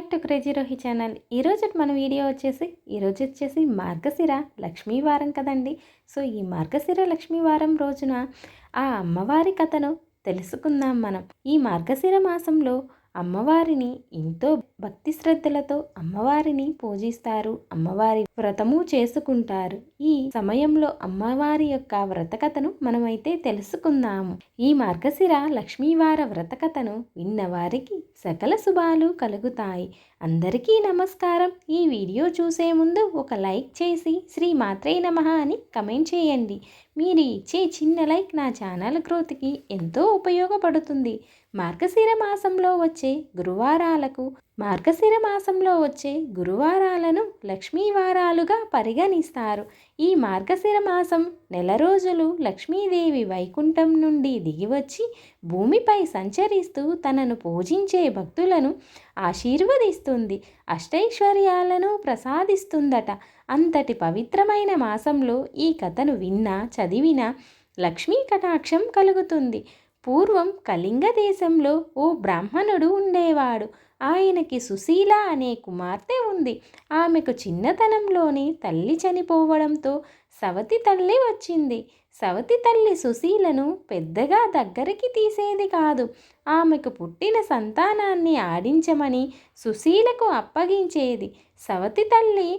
Back to crazy Rohi channel ఈరోజు మన video వచ్చేసి ఈరోజు వచ్చేసి మార్గశిర లక్ష్మీ వారం కదండి. సో ఈ మార్గశిర లక్ష్మీ వారం రోజున ఆ అమ్మవారి కథను తెలుసుకుందాం మనం. ఈ మార్గశిర మాసంలో అమ్మవారిని ఎంతో భక్తి శ్రద్ధలతో అమ్మవారిని పూజిస్తారు. అమ్మవారి వ్రతము చేసుకుంటారు. ఈ సమయంలో అమ్మవారి యొక్క వ్రతకథను మనమైతే తెలుసుకుందాము. ఈ మార్గశిర లక్ష్మీవార వ్రతకథను విన్నవారికి సకల శుభాలు కలుగుతాయి. అందరికీ నమస్కారం. ఈ వీడియో చూసే ముందు ఒక లైక్ చేసి శ్రీ మాత్రే నమ అని కమెంట్ చేయండి. మీరు ఇచ్చే చిన్న లైక్ నా ఛానల్ గ్రోత్కి ఎంతో ఉపయోగపడుతుంది. మార్గశిర మాసంలో వచ్చే గురువారాలకు మార్గశిర మాసంలో వచ్చే గురువారాలను లక్ష్మీవారాలుగా పరిగణిస్తారు. ఈ మార్గశిర మాసం నెల రోజులు లక్ష్మీదేవి వైకుంఠం నుండి దిగివచ్చి భూమిపై సంచరిస్తూ తనను పూజించే భక్తులను ఆశీర్వదిస్తుంది అష్టైశ్వర్యాలను ప్రసాదిస్తుందట. అంతటి పవిత్రమైన మాసంలో ఈ కథను విన్నా చదివినా లక్ష్మీ కటాక్షం కలుగుతుంది. పూర్వం కళింగ దేశంలో ఓ బ్రాహ్మణుడు ఉండేవాడు. ఆయనకి సుశీల అనే కుమార్తె ఉంది. ఆమెకు చిన్నతనంలోనే తల్లి చనిపోవడంతో సవతి తల్లి వచ్చింది. సవతి తల్లి సుశీలను పెద్దగా దగ్గరికి తీసేది కాదు. ఆమెకు పుట్టిన సంతానాన్ని ఆడించమని సుశీలకు అప్పగించేది. సవతి తల్లి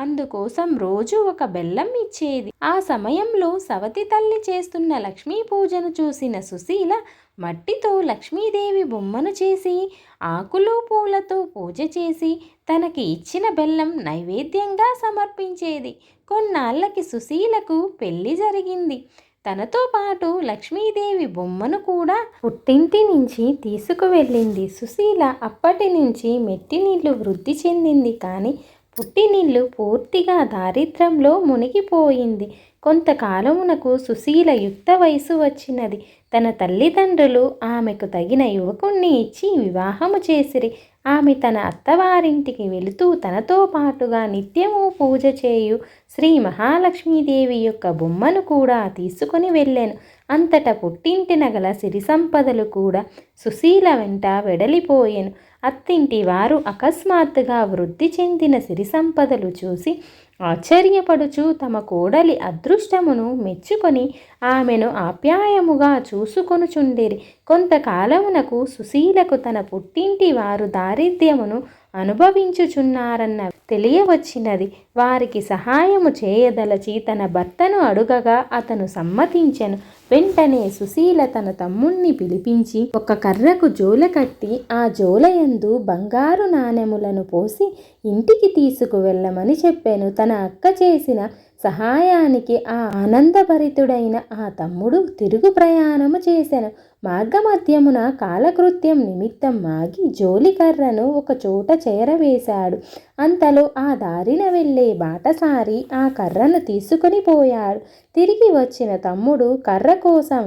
అందుకోసం రోజు ఒక బెల్లం ఇచ్చేది. ఆ సమయంలో సవతి తల్లి చేస్తున్న లక్ష్మీ పూజను చూసిన సుశీల మట్టితో లక్ష్మీదేవి బొమ్మను చేసి ఆకులు పూలతో పూజ చేసి తనకి ఇచ్చిన బెల్లం నైవేద్యంగా సమర్పించేది. కొన్నాళ్ళకి సుశీలకు పెళ్ళి జరిగింది. తనతో పాటు లక్ష్మీదేవి బొమ్మను కూడా పుట్టింటి నుంచి తీసుకువెళ్ళింది. సుశీల అప్పటి నుంచి మెట్టి నీళ్ళు వృద్ధి చెందింది. కానీ పుట్టినిల్లు పూర్తిగా దారిద్ర్యంలో మునిగిపోయింది. కొంతకాలమునకు సుశీల యుక్త వయసు వచ్చినది. తన తల్లిదండ్రులు ఆమెకు తగిన యువకుణ్ణి ఇచ్చి వివాహము చేసిరి. ఆమె తన అత్తవారింటికి వెళుతూ తనతో పాటుగా నిత్యము పూజ చేయు శ్రీ మహాలక్ష్మీదేవి యొక్క బొమ్మను కూడా తీసుకుని వెళ్ళాను. అంతట పుట్టింటిన గల సిరి సంపదలు కూడా సుశీల వెంట వెడలిపోయాను. అత్తింటి వారు అకస్మాత్తుగా వృద్ధి చెందిన సిరి సంపదలు చూసి ఆశ్చర్యపడుచు తమ కోడలి అదృష్టమును మెచ్చుకొని ఆమెను ఆప్యాయముగా చూసుకొనుచుండిరి. కొంతకాలమునకు సుశీలకు తన పుట్టింటి వారు దారిద్ర్యమును అనుభవించుచున్నారన్న తెలియవచ్చినది. వారికి సహాయము చేయదలచి తన భర్తను అడుగగా అతను సమ్మతించెను. వెంటనే సుశీల తన తమ్ముణ్ణి పిలిపించి ఒక కర్రకు జోల కట్టి ఆ జోలయందు బంగారు నాణెములను పోసి ఇంటికి తీసుకువెళ్ళమని చెప్పాను. తన అక్క చేసిన సహాయానికి ఆ ఆనందభరితుడైన ఆ తమ్ముడు తిరుగు ప్రయాణము చేశాను మార్గమధ్యమున కాలకృత్యం నిమిత్తం మాగి జోలికర్రను ఒక చోట చేరవేశాడు. అంతలో ఆ దారిన వెళ్ళే బాటసారి ఆ కర్రను తీసుకొని పోయాడు. తిరిగి వచ్చిన తమ్ముడు కర్ర కోసం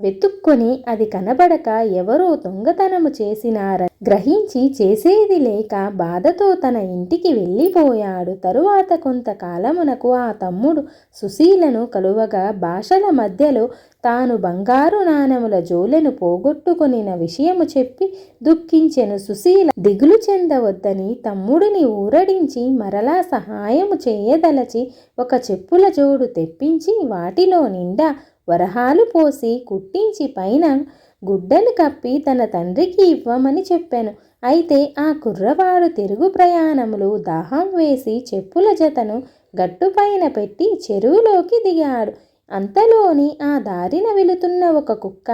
వెతుక్కొని అది కనబడక ఎవరో దొంగతనము చేసినారని గ్రహించి చేసేది లేక బాధతో తన ఇంటికి వెళ్ళిపోయాడు. తరువాత కొంతకాలమునకు ఆ తమ్ముడు సుశీలను కలువగా భాషల మధ్యలో తాను బంగారు నాణముల జోలెను పోగొట్టుకునిన విషయము చెప్పి దుఃఖించెను. సుశీల దిగులు చెందవద్దని తమ్ముడిని ఊరడించి మరలా సహాయము చేయదలచి ఒక చెప్పుల జోడు తెప్పించి వాటిలో నిండా వరహాలు పోసి కుట్టించి పైన గుడ్డలు కప్పి తన తండ్రికి ఇవ్వమని చెప్పాను. అయితే ఆ కుర్రవాడు తిరుగు ప్రయాణములు దాహం వేసి చెప్పుల జతను గట్టుపైన పెట్టి చెరువులోకి దిగాడు. అంతలోని ఆ దారిన వెళుతున్న ఒక కుక్క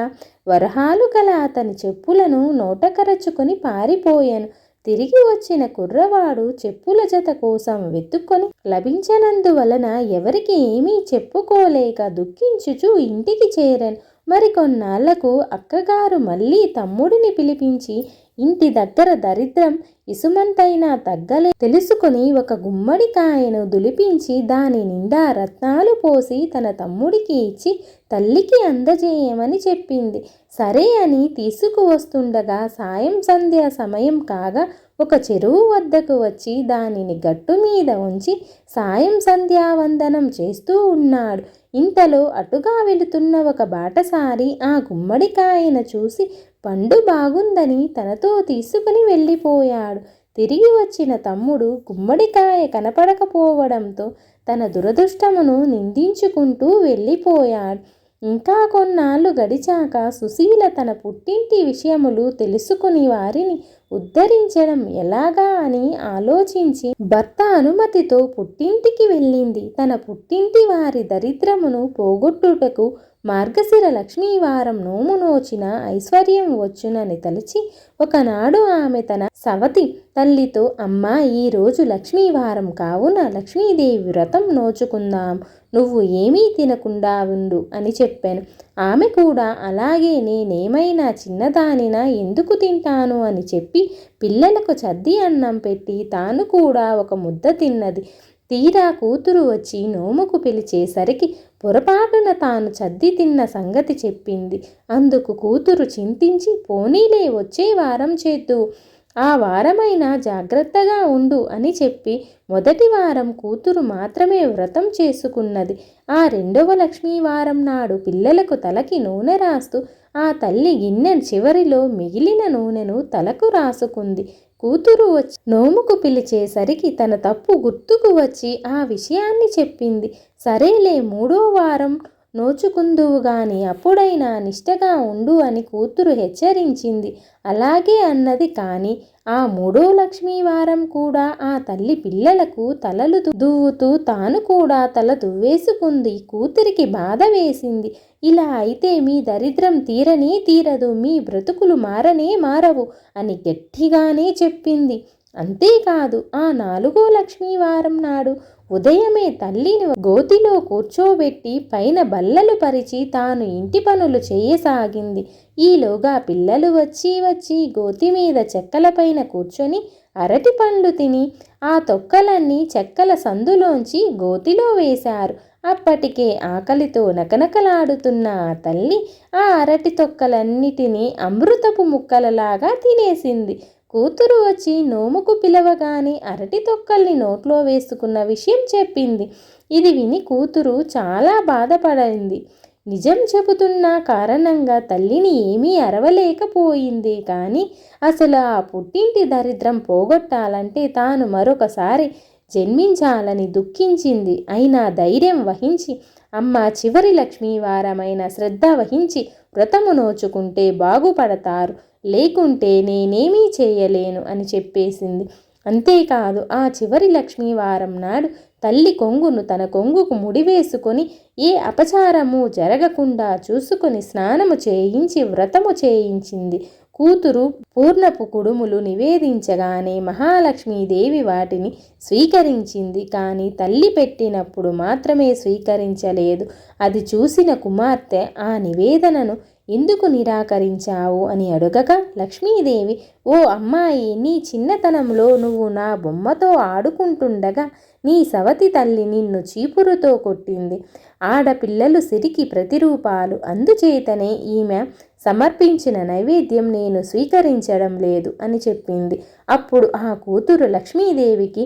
వరహాలు గల అతని చెప్పులను నోటకరచుకొని పారిపోయాను. తిరిగి వచ్చిన కుర్రవాడు చెప్పుల జత కోసం వెతుక్కొని లభించనందువలన ఎవరికి ఏమీ చెప్పుకోలేక దుఃఖించుచు ఇంటికి చేరాను. మరికొన్నాళ్ళకు అక్కగారు మళ్ళీ తమ్ముడిని పిలిపించి ఇంటి దగ్గర దరిద్రం ఇసుమంతైనా తగ్గలే తెలుసుకుని ఒక గుమ్మడికాయను దులిపించి దాని నిండా రత్నాలు పోసి తన తమ్ముడికి ఇచ్చి తల్లికి అందజేయమని చెప్పింది. సరే అని తీసుకువస్తుండగా సాయం సంధ్య సమయం కాగా ఒక చెరువు వద్దకు వచ్చి దానిని గట్టు మీద ఉంచి సాయం సంధ్యావందనం చేస్తూ ఉన్నాడు. ఇంతలో అటుగా వెళుతున్న ఒక బాటసారి ఆ గుమ్మడికాయను చూసి పండు బాగుందని తనతో తీసుకుని వెళ్ళిపోయాడు. తిరిగి వచ్చిన తమ్ముడు గుమ్మడికాయ కనపడకపోవడంతో తన దురదృష్టమును నిందించుకుంటూ వెళ్ళిపోయాడు. ఇంకా కొన్నాళ్ళు గడిచాక సుశీల తన పుట్టింటి విషయములు తెలుసుకుని వారిని ఉద్ధరించడం ఎలాగా అని ఆలోచించి భర్త అనుమతితో పుట్టింటికి వెళ్ళింది. తన పుట్టింటి వారి దరిద్రమును పోగొట్టుటకు మార్గశిర లక్ష్మీవారం నోము నోచిన ఐశ్వర్యం వచ్చునని తలిచి ఒకనాడు ఆమె తన సవతి తల్లితో అమ్మ ఈరోజు లక్ష్మీవారం కావున లక్ష్మీదేవి వ్రతం నోచుకుందాం. నువ్వు ఏమీ తినకుండా ఉండు అని చెప్పాను. ఆమె కూడా అలాగే నేనేమైనా చిన్నదానినా ఎందుకు తింటాను అని చెప్పి పిల్లలకు చద్ది అన్నం పెట్టి తాను కూడా ఒక ముద్ద తిన్నది. తీరా కూతురు వచ్చి నోముకు పిలిచేసరికి పొరపాటున తాను చద్ది తిన్న సంగతి చెప్పింది. అందుకు కూతురు చింతించి పోనీలే వచ్చే వారం చేద్దు. ఆ వారమైనా జాగ్రత్తగా ఉండు అని చెప్పి మొదటి వారం కూతురు మాత్రమే వ్రతం చేసుకున్నది. ఆ రెండవ లక్ష్మీ వారం నాడు పిల్లలకు తలకి నూనె రాస్తూ ఆ తల్లి గిన్నె చివరిలో మిగిలిన నూనెను తలకు రాసుకుంది. కూతురు వచ్చి నోముకు పిలిచేసరికి తన తప్పు గుర్తుకు వచ్చి ఆ విషయాన్ని చెప్పింది. సరేలే మూడో వారం నోచుకుందువు గాని అప్పుడైనా నిష్టగా ఉండు అని కూతురు హెచ్చరించింది. అలాగే అన్నది కానీ ఆ మూడో లక్ష్మీ వారం కూడా ఆ తల్లి పిల్లలకు తలలు దువ్వుతూ తాను కూడా తల దువ్వేసుకుంది. కూతురికి బాధ వేసింది. ఇలా అయితే మీ దరిద్రం తీరనే తీరదు మీ బ్రతుకులు మారనే మారవు అని గట్టిగానే చెప్పింది. అంతేకాదు ఆ నాలుగో లక్ష్మీవారం నాడు ఉదయమే తల్లిని గోతిలో కూర్చోబెట్టి పైన బల్లలు పరిచి తాను ఇంటి పనులు చేయసాగింది. ఈలోగా పిల్లలు వచ్చి వచ్చి గోతి మీద చెక్కలపైన కూర్చొని అరటి పండ్లు తిని ఆ తొక్కలన్నీ చెక్కల సందులోంచి గోతిలో వేశారు. అప్పటికే ఆకలితో నకనకలాడుతున్న ఆ తల్లి ఆ అరటి తొక్కలన్నిటినీ అమృతపు ముక్కలలాగా తినేసింది. కూతురు వచ్చి నోముకు పిలవగానే అరటి తొక్కల్ని నోట్లో వేసుకున్న విషయం చెప్పింది. ఇది విని కూతురు చాలా బాధపడింది. నిజం చెబుతున్న కారణంగా తల్లిని ఏమీ అరవలేకపోయింది. కానీ అసలు ఆ పుట్టింటి దరిద్రం పోగొట్టాలంటే తాను మరొకసారి జన్మించాలని దుఃఖించింది. అయినా ధైర్యం వహించి అమ్మ చివరి లక్ష్మీవారమైన శ్రద్ధ వహించి వ్రతము నోచుకుంటే బాగుపడతారు. లేకుంటే నేనేమీ చేయలేను అని చెప్పేసింది. అంతేకాదు ఆ చివరి లక్ష్మీవారం నాడు తల్లి కొంగును తన కొంగుకు ముడివేసుకొని ఏ అపచారము జరగకుండా చూసుకొని స్నానము చేయించి వ్రతము చేయించింది. కూతురు పూర్ణపు కుడుములు నివేదించగానే మహాలక్ష్మీదేవి వాటిని స్వీకరించింది. కానీ తల్లి పెట్టినప్పుడు మాత్రమే స్వీకరించలేదు. అది చూసిన కుమార్తె ఆ నివేదనను ఎందుకు నిరాకరించావు అని అడగక లక్ష్మీదేవి ఓ అమ్మాయి నీ చిన్నతనంలో నువ్వు నా బొమ్మతో ఆడుకుంటుండగా నీ సవతి తల్లి నిన్ను చీపురుతో కొట్టింది. ఆడపిల్లలు సిరికి ప్రతిరూపాలు. అందుచేతనే ఈమె సమర్పించిన నైవేద్యం నేను స్వీకరించడం లేదు అని చెప్పింది. అప్పుడు ఆ కూతురు లక్ష్మీదేవికి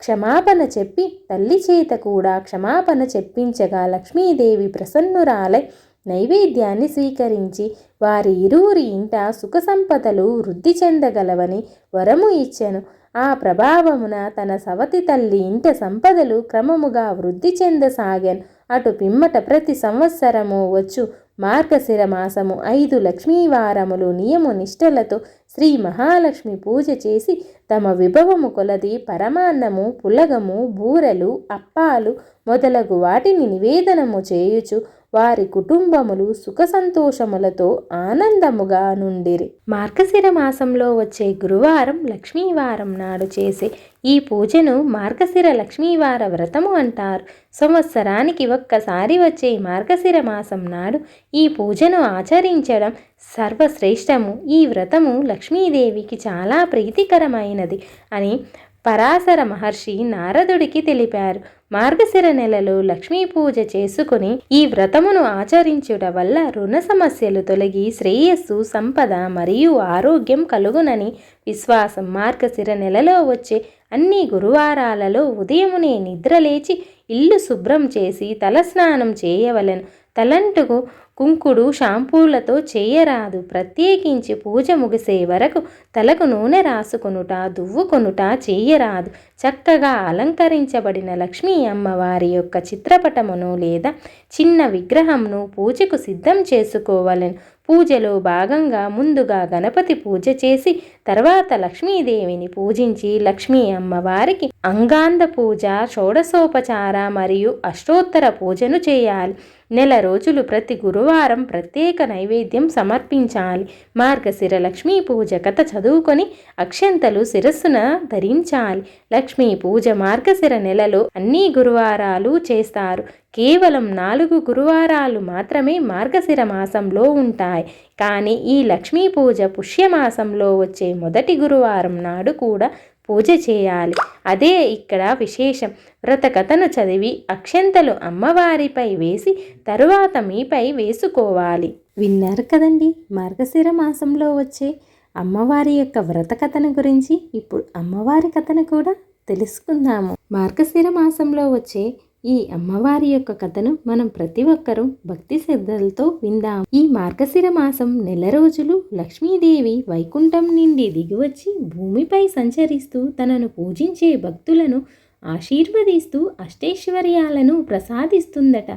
క్షమాపణ చెప్పి తల్లి చేత కూడా క్షమాపణ చెప్పించగా లక్ష్మీదేవి ప్రసన్నురాలై నైవేద్యాన్ని స్వీకరించి వారి ఇరువురి ఇంట సుఖ సంపదలు వృద్ధి చెందగలవని వరము ఇచ్చెను. ఆ ప్రభావమున తన సవతి తల్లి ఇంట సంపదలు క్రమముగా వృద్ధి చెందసాగాను. అటు పిమ్మట ప్రతి సంవత్సరము వచ్చు. మార్గశిర మాసము ఐదు లక్ష్మీవారములు నియము నిష్టలతో శ్రీ మహాలక్ష్మి పూజ చేసి తమ విభవము కొలది పరమాన్నము పులగము బూరెలు అప్పాలు మొదలగు వాటిని నివేదనము చేయుచు వారి కుటుంబములు సుఖ సంతోషములతో ఆనందముగా నుండిరి. మార్గశిర మాసంలో వచ్చే గురువారం లక్ష్మీవారం నాడు చేసే ఈ పూజను మార్గశిర లక్ష్మీవార వ్రతము అంటారు. సంవత్సరానికి ఒక్కసారి వచ్చే మార్గశిర మాసం నాడు ఈ పూజను ఆచరించడం సర్వశ్రేష్టము. ఈ వ్రతము లక్ష్మీదేవికి చాలా ప్రీతికరమైనది అని పరాశర మహర్షి నారదుడికి తెలిపారు. మార్గశిర నెలలో లక్ష్మీ పూజ చేసుకుని ఈ వ్రతమును ఆచరించుట వల్ల రుణ సమస్యలు తొలగి శ్రేయస్సు సంపద మరియు ఆరోగ్యం కలుగునని విశ్వాసం. మార్గశిర నెలలో వచ్చే అన్ని గురువారాలలో ఉదయమునే నిద్రలేచి ఇల్లు శుభ్రం చేసి తలస్నానం చేయవలెను. తలంటుకు కుంకుడు షాంపూలతో చేయరాదు. ప్రత్యేకించి పూజ ముగిసే వరకు తలకు నూనె రాసుకొనుట దువ్వుకొనుట చేయరాదు. చక్కగా అలంకరించబడిన లక్ష్మీ అమ్మవారి యొక్క చిత్రపటమును లేదా చిన్న విగ్రహంను పూజకు సిద్ధం చేసుకోవాలని. పూజలో భాగంగా ముందుగా గణపతి పూజ చేసి తర్వాత లక్ష్మీదేవిని పూజించి లక్ష్మీ అమ్మవారికి అంగాంధ పూజ షోడశోపచార మరియు అష్టోత్తర పూజను చేయాలి. నెల రోజులు ప్రతి గురువారం ప్రత్యేక నైవేద్యం సమర్పించాలి. మార్గశిర లక్ష్మీ పూజ కథ చదువుకొని అక్షంతలు శిరస్సున ధరించాలి. లక్ష్మీ పూజ మార్గశిర నెలలో అన్ని గురువారాలు చేస్తారు. కేవలం నాలుగు గురువారాలు మాత్రమే మార్గశిర మాసంలో ఉంటాయి. కానీ ఈ లక్ష్మీ పూజ పుష్యమాసంలో వచ్చే మొదటి గురువారం నాడు కూడా పూజ చేయాలి. అదే ఇక్కడ విశేషం. వ్రతకథను చదివి అక్షంతలు అమ్మవారిపై వేసి తరువాత మీపై వేసుకోవాలి. విన్నారు కదండి మార్గశిర మాసంలో వచ్చే అమ్మవారి యొక్క వ్రతకథను గురించి. ఇప్పుడు అమ్మవారి కథను కూడా తెలుసుకుందాము. మార్గశిర మాసంలో వచ్చే ఈ అమ్మవారి యొక్క కథను మనం ప్రతి ఒక్కరూ భక్తి శ్రద్ధలతో విందాం. ఈ మార్గశిర మాసం నెల రోజులు లక్ష్మీదేవి వైకుంఠం నుండి దిగివచ్చి భూమిపై సంచరిస్తూ తనను పూజించే భక్తులను ఆశీర్వదిస్తూ అష్టైశ్వర్యాలను ప్రసాదిస్తుందట.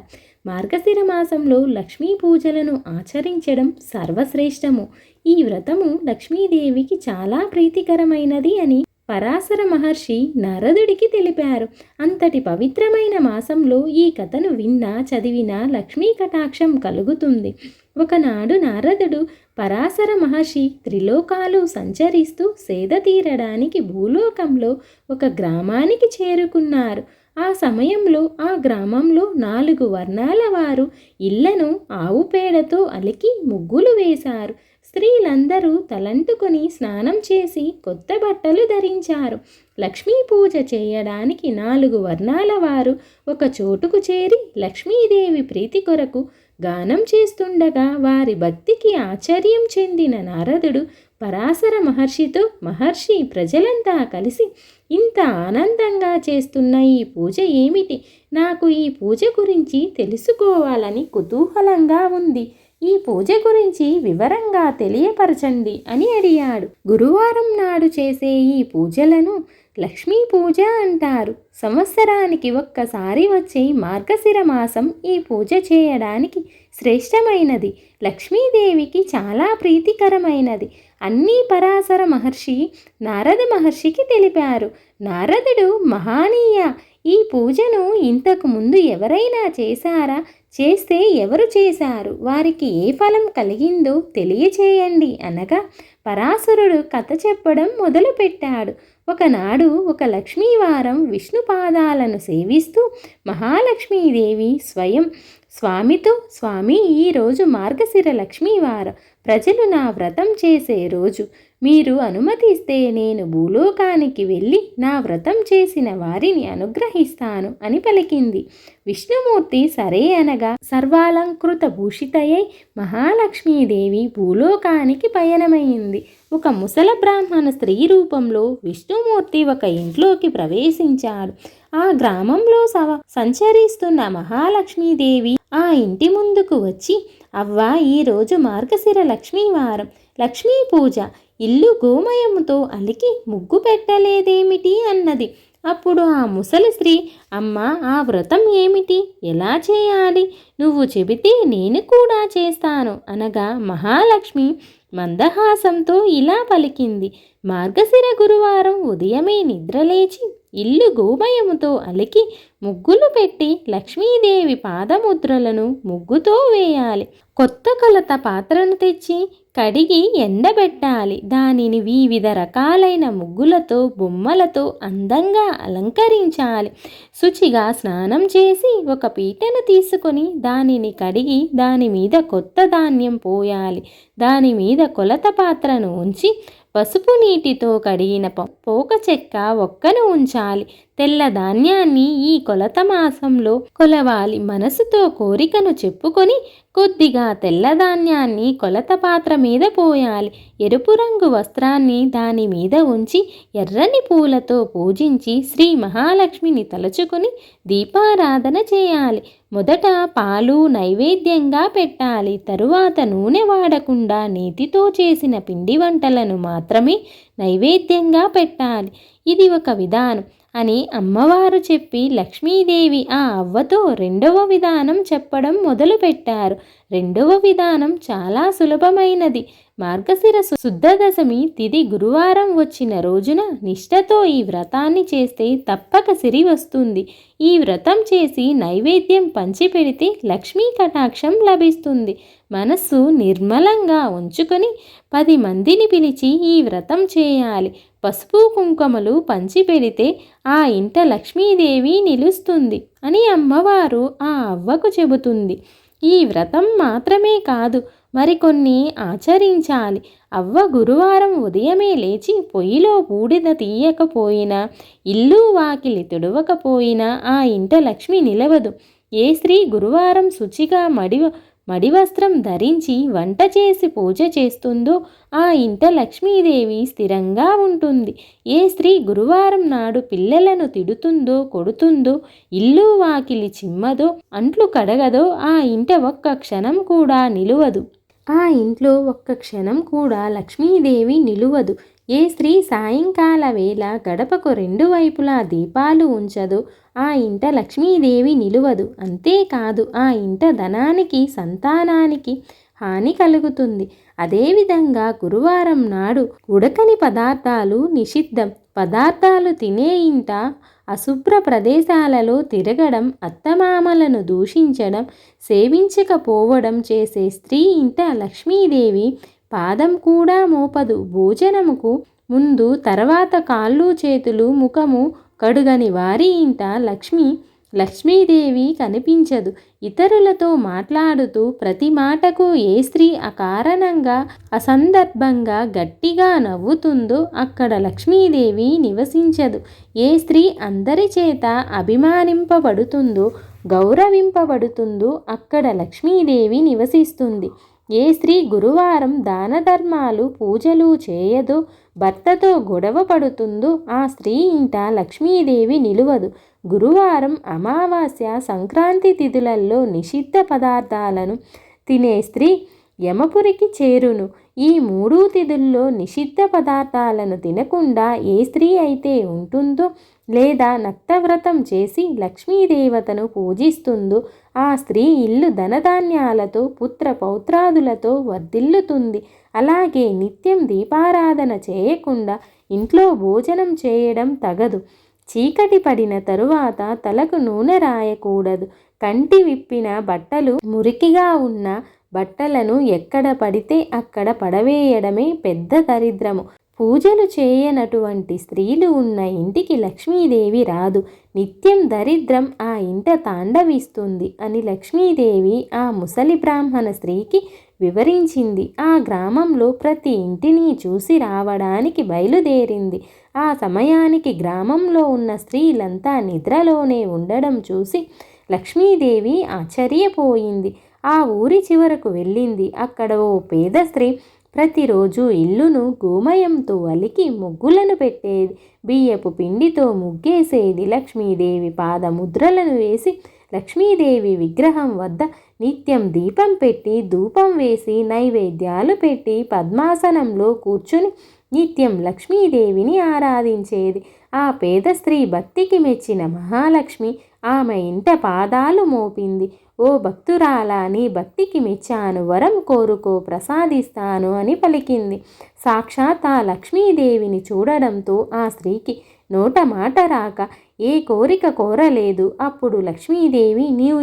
మార్గశిర మాసంలో లక్ష్మీ పూజలను ఆచరించడం సర్వశ్రేష్టము. ఈ వ్రతము లక్ష్మీదేవికి చాలా ప్రీతికరమైనది అని పరాశర మహర్షి నారదుడికి తెలిపారు. అంతటి పవిత్రమైన మాసంలో ఈ కథను విన్నా చదివినా లక్ష్మీ కటాక్షం కలుగుతుంది. ఒకనాడు నారదుడు పరాశర మహర్షి త్రిలోకాలు సంచరిస్తూ సేద తీరడానికి భూలోకంలో ఒక గ్రామానికి చేరుకున్నారు. ఆ సమయంలో ఆ గ్రామంలో నాలుగు వర్ణాల వారు ఇళ్ళను ఆవు పేడతో అలికి ముగ్గులు వేశారు. స్త్రీలందరూ తలంటుకొని స్నానం చేసి కొత్త బట్టలు ధరించారు. లక్ష్మీ పూజ చేయడానికి నాలుగు వర్ణాల వారు ఒక చోటుకు చేరి లక్ష్మీదేవి ప్రీతి కొరకు గానం చేస్తుండగా వారి భక్తికి ఆశ్చర్యం చెందిన నారదుడు పరాశర మహర్షితో మహర్షి ప్రజలంతా కలిసి ఇంత ఆనందంగా చేస్తున్న ఈ పూజ ఏమిటి? నాకు ఈ పూజ గురించి తెలుసుకోవాలని కుతూహలంగా ఉంది. ఈ పూజ గురించి వివరంగా తెలియపరచండి అని అడిగాడు. గురువారం నాడు చేసే ఈ పూజలను లక్ష్మీ పూజ అంటారు. సంవత్సరానికి ఒక్కసారి వచ్చే మార్గశిర మాసం ఈ పూజ చేయడానికి శ్రేష్టమైనది. లక్ష్మీదేవికి చాలా ప్రీతికరమైనది. అన్నీ పరాశర మహర్షి నారద మహర్షికి తెలిపారు. నారదుడు మహానీయ. ఈ పూజను ఇంతకు ముందు ఎవరైనా చేశారా? చేస్తే ఎవరు చేశారు? వారికి ఏ ఫలం కలిగిందో తెలియచేయండి అనగా పరాశరుడు కథ చెప్పడం మొదలుపెట్టాడు. ఒకనాడు ఒక లక్ష్మీవారం విష్ణు పాదాలను సేవిస్తూ మహాలక్ష్మీదేవి స్వయం స్వామితో స్వామి ఈరోజు మార్గశిర లక్ష్మీవారం. ప్రజలు నా వ్రతం చేసే రోజు. మీరు అనుమతిస్తే నేను భూలోకానికి వెళ్ళి నా వ్రతం చేసిన వారిని అనుగ్రహిస్తాను అని పలికింది. విష్ణుమూర్తి సరే అనగా సర్వాలంకృత భూషితయై మహాలక్ష్మీదేవి భూలోకానికి పయనమైంది. ఒక ముసల బ్రాహ్మణ స్త్రీ రూపంలో విష్ణుమూర్తి ఒక ఇంట్లోకి ప్రవేశించాడు. ఆ గ్రామంలో సవ సంచరిస్తున్న మహాలక్ష్మీదేవి ఆ ఇంటి ముందుకు వచ్చి అవ్వ ఈరోజు మార్గశిర లక్ష్మీవారం. లక్ష్మీ పూజ. ఇల్లు గోమయముతో అలికి ముగ్గు పెట్టలేదేమిటి అన్నది. అప్పుడు ఆ ముసలి స్త్రీ అమ్మ ఆ వ్రతం ఏమిటి? ఎలా చేయాలి? నువ్వు చెబితే నేను కూడా చేస్తాను అనగా మహాలక్ష్మి మందహాసంతో ఇలా పలికింది. మార్గశిర గురువారం ఉదయమే నిద్రలేచి ఇల్లు గోమయముతో అలికి ముగ్గులు పెట్టి లక్ష్మీదేవి పాదముద్రలను ముగ్గుతో వేయాలి. కొత్త కొలత పాత్రను తెచ్చి కడిగి ఎండబెట్టాలి. దానిని వివిధ రకాలైన ముగ్గులతో బొమ్మలతో అందంగా అలంకరించాలి. శుచిగా స్నానం చేసి ఒక పీటను తీసుకొని దానిని కడిగి దాని మీద కొత్త ధాన్యం పోయాలి. దాని మీద కొలత పాత్రను ఉంచి పసుపు నీటితో కడిగిన పోక చెక్క ఒక్కను ఉంచాలి. తెల్ల ధాన్యాన్ని ఈ కొలత మాసంలో కొలవాలి మనసుతో కోరికను చెప్పుకొని కొద్దిగా తెల్ల ధాన్యాన్ని కొలత పాత్ర మీద పోయాలి. ఎరుపు రంగు వస్త్రాన్ని దాని మీద ఉంచి ఎర్రని పూలతో పూజించి శ్రీ మహాలక్ష్మిని తలుచుకుని దీపారాధన చేయాలి. మొదట పాలు నైవేద్యంగా పెట్టాలి. తరువాత నూనె వాడకుండా నేతితో చేసిన పిండి వంటలను మాత్రమే నైవేద్యంగా పెట్టాలి. ఇది ఒక విధానం. అని అమ్మవారు చెప్పి లక్ష్మీదేవి ఆ అవ్వతో రెండవ విధానం చెప్పడం మొదలుపెట్టారు. రెండవ విధానం చాలా సులభమైనది. మార్గశిర శుద్ధ దశమి తిది గురువారం వచ్చిన రోజున నిష్ఠతో ఈ వ్రతాన్ని చేస్తే తప్పక సిరి వస్తుంది. ఈ వ్రతం చేసి నైవేద్యం పంచిపెడితే లక్ష్మీ కటాక్షం లభిస్తుంది. మనస్సు నిర్మలంగా ఉంచుకొని పది మందిని పిలిచి ఈ వ్రతం చేయాలి. పసుపు కుంకుమలు పంచిపెడితే ఆ ఇంట లక్ష్మీదేవి నిలుస్తుంది అని అమ్మవారు ఆ అవ్వకు చెబుతుంది. ఈ వ్రతం మాత్రమే కాదు మరికొన్ని ఆచరించాలి. అవ్వ గురువారం ఉదయమే లేచి పొయ్యిలో బూడిద తీయకపోయినా ఇల్లు వాకిలి తుడవకపోయినా ఆ ఇంట లక్ష్మి నిలవదు. ఏ స్త్రీ గురువారం శుచిగా మడి మడి వస్త్రం ధరించి వంట చేసి పూజ చేస్తుందో ఆ ఇంట లక్ష్మీదేవి స్థిరంగా ఉంటుంది. ఏ స్త్రీ గురువారం నాడు పిల్లలను తిడుతుందో కొడుతుందో ఇల్లు వాకిలి చిమ్మదో అంట్లు కడగదో ఆ ఇంట ఒక్క క్షణం కూడా నిలువదు. ఆ ఇంట్లో ఒక్క క్షణం కూడా లక్ష్మీదేవి నిలువదు. ఏ స్త్రీ సాయంకాల వేళ గడపకు రెండు వైపులా దీపాలు ఉంచదు ఆ ఇంట లక్ష్మీదేవి నిలువదు. అంతేకాదు ఆ ఇంట ధనానికి సంతానానికి హాని కలుగుతుంది. అదేవిధంగా గురువారం నాడు ఉడకని పదార్థాలు నిషిద్ధం. పదార్థాలు తినే ఇంట అశుభ్ర ప్రదేశాలలో తిరగడం అత్తమామలను దూషించడం సేవించకపోవడం చేసే స్త్రీ ఇంట లక్ష్మీదేవి పాదం కూడా మోపదు. భోజనముకు ముందు తర్వాత కాళ్ళు చేతులు ముఖము కడుగని వారి ఇంట లక్ష్మి లక్ష్మీదేవి కనిపించదు. ఇతరులతో మాట్లాడుతూ ప్రతి మాటకు ఏ స్త్రీ అకారణంగా అసందర్భంగా గట్టిగా నవ్వుతుందో అక్కడ లక్ష్మీదేవి నివసించదు. ఏ స్త్రీ అందరి చేత అభిమానింపబడుతుందో గౌరవింపబడుతుందో అక్కడ లక్ష్మీదేవి నివసిస్తుంది. ఏ స్త్రీ గురువారం దాన ధర్మాలు పూజలు చేయదో భర్తతో గొడవ పడుతుందో ఆ స్త్రీ ఇంట లక్ష్మీదేవి నిలువదు. గురువారం అమావాస్య సంక్రాంతి తిథులలో నిషిద్ధ పదార్థాలను తినే స్త్రీ యమపురికి చేరును. ఈ మూడు తిథుల్లో నిషిద్ధ పదార్థాలను తినకుండా ఏ స్త్రీ అయితే ఉంటుందో లేదా నక్తవ్రతం చేసి లక్ష్మీదేవతను పూజిస్తుందో ఆ స్త్రీ ఇల్లు ధనధాన్యాలతో పుత్ర పౌత్రాదులతో వర్ధిల్లుతుంది. అలాగే నిత్యం దీపారాధన చేయకుండా ఇంట్లో భోజనం చేయడం తగదు. చీకటి పడిన తరువాత తలకు నూనె రాయకూడదు. కంటి విప్పిన బట్టలు మురికిగా ఉన్న బట్టలను ఎక్కడ పడితే అక్కడ పడవేయడమే పెద్ద దరిద్రము. పూజలు చేయనటువంటి స్త్రీలు ఉన్న ఇంటికి లక్ష్మీదేవి రాదు. నిత్యం దరిద్రం ఆ ఇంట తాండవిస్తుంది అని లక్ష్మీదేవి ఆ ముసలి బ్రాహ్మణ స్త్రీకి వివరించింది. ఆ గ్రామంలో ప్రతి ఇంటిని చూసి రావడానికి బయలుదేరింది. ఆ సమయానికి గ్రామంలో ఉన్న స్త్రీలంతా నిద్రలోనే ఉండడం చూసి లక్ష్మీదేవి ఆశ్చర్యపోయింది. ఆ ఊరి చివరకు వెళ్ళింది. అక్కడ ఓ పేద స్త్రీ ప్రతిరోజు ఇల్లును గోమయంతో అలికి ముగ్గులను పెట్టేది. బియ్యపు పిండితో ముగ్గేసేది. లక్ష్మీదేవి పాదముద్రలను వేసి లక్ష్మీదేవి విగ్రహం వద్ద నిత్యం దీపం పెట్టి ధూపం వేసి నైవేద్యాలు పెట్టి పద్మాసనంలో కూర్చుని నిత్యం లక్ష్మీదేవిని ఆరాధించేది. ఆ పేద స్త్రీ భక్తికి మెచ్చిన మహాలక్ష్మి ఆమె ఇంట పాదాలు మోపింది. ఓ భక్తురాలా నీ భక్తికి మెచ్చాను వరం కోరుకో ప్రసాదిస్తాను అని పలికింది. సాక్షాత్ ఆ లక్ష్మీదేవిని చూడడంతో ఆ స్త్రీకి నోట మాట రాక ఏ కోరిక కోరలేదు. అప్పుడు లక్ష్మీదేవి నీవు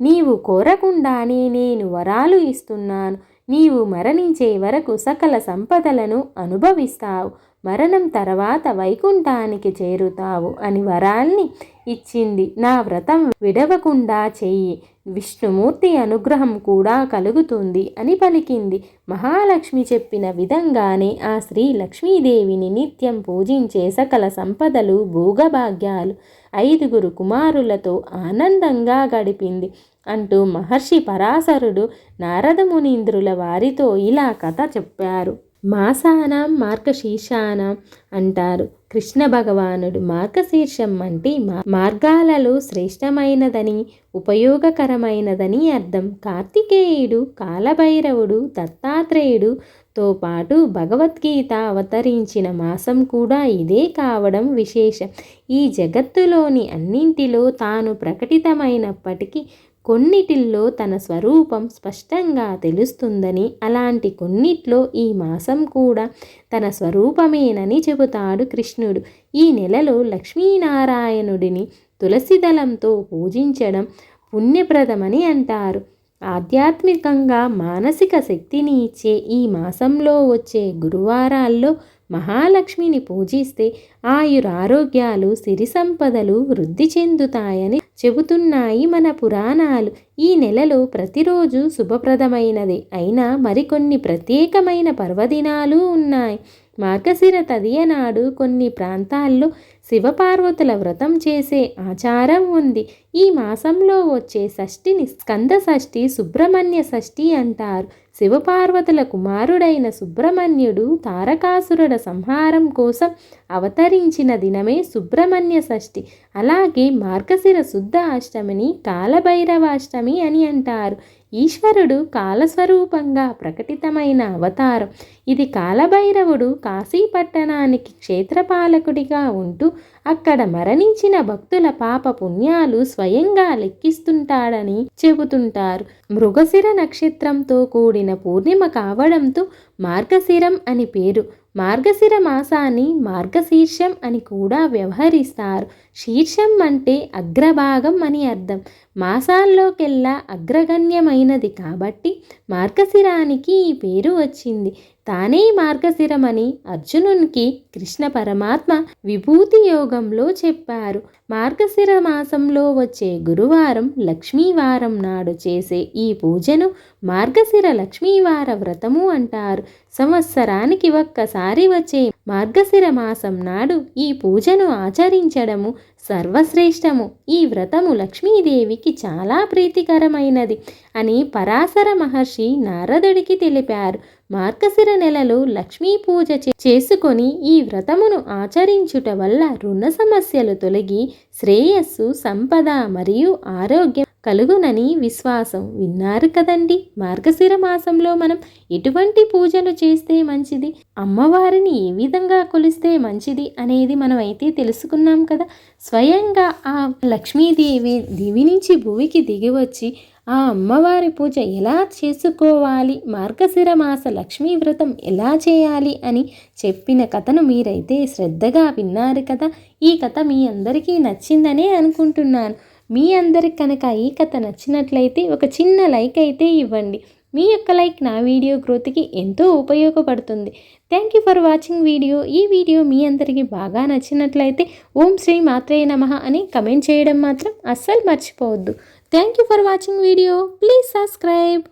నీవు కోరకుండానే నేను వరాలు ఇస్తున్నాను. నీవు మరణించే వరకు సకల సంపదలను అనుభవిస్తావు. మరణం తర్వాత వైకుంఠానికి చేరుతావు అని వరాల్ని ఇచ్చింది. నా వ్రతం విడవకుండా చెయ్యి. విష్ణుమూర్తి అనుగ్రహం కూడా కలుగుతుంది అని పలికింది. మహాలక్ష్మి చెప్పిన విధంగానే ఆ శ్రీ లక్ష్మీదేవిని నిత్యం పూజించే సకల సంపదలు భోగభాగ్యాలు ఐదుగురు కుమారులతో ఆనందంగా గడిపింది. అంటూ మహర్షి పరాశరుడు నారదమునీంద్రుల వారితో ఇలా కథ చెప్పారు. మాసానం మార్గశీర్షానం అంటారు. కృష్ణ భగవానుడు మార్గశీర్షం అంటే మార్గాలలో శ్రేష్టమైనదని ఉపయోగకరమైనదని అర్థం. కార్తికేయుడు కాలభైరవుడు దత్తాత్రేయుడు తో పాటు భగవద్గీత అవతరించిన మాసం కూడా ఇదే కావడం విశేషం. ఈ జగత్తులోని అన్నింటిలో తాను ప్రకటితమైనప్పటికీ కొన్నిటిల్లో తన స్వరూపం స్పష్టంగా తెలుస్తుందని అలాంటి కొన్నిట్లో ఈ మాసం కూడా తన స్వరూపమేనని చెబుతాడు కృష్ణుడు. ఈ నెలలో లక్ష్మీనారాయణుడిని తులసిదళంతో పూజించడం పుణ్యప్రదమని అంటారు. ఆధ్యాత్మికంగా మానసిక శక్తిని ఇచ్చే ఈ మాసంలో వచ్చే గురువారాల్లో మహాలక్ష్మిని పూజిస్తే ఆయురారోగ్యాలు సిరి సంపదలు వృద్ధి చెందుతాయని చెబుతున్నాయి మన పురాణాలు. ఈ నెలలో ప్రతిరోజు శుభప్రదమైనది. అయినా మరికొన్ని ప్రత్యేకమైన పర్వదినాలు ఉన్నాయి. మార్గశిర తదియ నాడు కొన్ని ప్రాంతాల్లో శివపార్వతుల వ్రతం చేసే ఆచారం ఉంది. ఈ మాసంలో వచ్చే షష్ఠిని స్కంద షష్ఠి సుబ్రహ్మణ్య షష్ఠి అంటారు. శివపార్వతుల కుమారుడైన సుబ్రహ్మణ్యుడు తారకాసురుడ సంహారం కోసం అవతరించిన దినమే సుబ్రహ్మణ్య షష్ఠి. అలాగే మార్గశిర శుద్ధ అష్టమిని కాలభైరవాష్టమి అని అంటారు. ఈశ్వరుడు కాలస్వరూపంగా ప్రకటితమైన అవతారం. ఇది కాలభైరవుడు కాశీపట్టణానికి క్షేత్రపాలకుడిగా ఉంటూ అక్కడ మరణించిన భక్తుల పాప పుణ్యాలు స్వయంగా లెక్కిస్తుంటాడని చెబుతుంటారు. మృగశిర నక్షత్రంతో కూడిన పూర్ణిమ కావడంతో మార్గశిరం అని పేరు మార్గశిర మాసాన్ని మార్గశీర్షం అని కూడా వ్యవహరిస్తారు. శీర్షం అంటే అగ్రభాగం అని అర్థం. మాసాల్లోకెల్లా అగ్రగణ్యమైనది కాబట్టి మార్గశిరానికి ఈ పేరు వచ్చింది. తానే మార్గశిరమని అర్జునునికి కృష్ణ పరమాత్మ విభూతి యోగంలో చెప్పారు. మార్గశిర మాసంలో వచ్చే గురువారం లక్ష్మీవారం నాడు చేసే ఈ పూజను మార్గశిర లక్ష్మీవార వ్రతము అంటారు. సంవత్సరానికి ఒక్కసారి వచ్చే మార్గశిర మాసం నాడు ఈ పూజను ఆచరించడము సర్వశ్రేష్టము. ఈ వ్రతము లక్ష్మీదేవికి చాలా ప్రీతికరమైనది అని పరాశర మహర్షి నారదుడికి తెలిపారు. మార్గశిర నెలలో లక్ష్మీ పూజ చేసుకొని ఈ వ్రతమును ఆచరించుట వల్ల రుణ సమస్యలు తొలగి శ్రేయస్సు సంపద మరియు ఆరోగ్యం కలుగునని విశ్వాసం. విన్నారు కదండి. మార్గశిర మాసంలో మనం ఎటువంటి పూజలు చేస్తే మంచిది? అమ్మవారిని ఏ విధంగా కొలిస్తే మంచిది అనేది మనం అయితే తెలుసుకున్నాం కదా. స్వయంగా ఆ లక్ష్మీదేవి దివి నుంచి భూమికి దిగి వచ్చి ఆ అమ్మవారి పూజ ఎలా చేసుకోవాలి? మార్గశిర మాస లక్ష్మీ వ్రతం ఎలా చేయాలి అని చెప్పిన కథను మీరైతే శ్రద్ధగా విన్నారు కదా. ఈ కథ మీ అందరికీ నచ్చిందనే అనుకుంటున్నాను. మీ అందరికి కనుక ఈ కథ నచ్చినట్లయితే ఒక చిన్న లైక్ అయితే ఇవ్వండి. మీ యొక్క లైక్ నా వీడియో గ్రోత్కి ఎంతో ఉపయోగపడుతుంది. Thank you for watching video. ఈ వీడియో మీ అందరికీ బాగా నచ్చినట్లయితే ఓం శ్రీ మాత్రే నమ అని కమెంట్ చేయడం మాత్రం అస్సలు మర్చిపోవద్దు. Thank you for watching video. Please subscribe.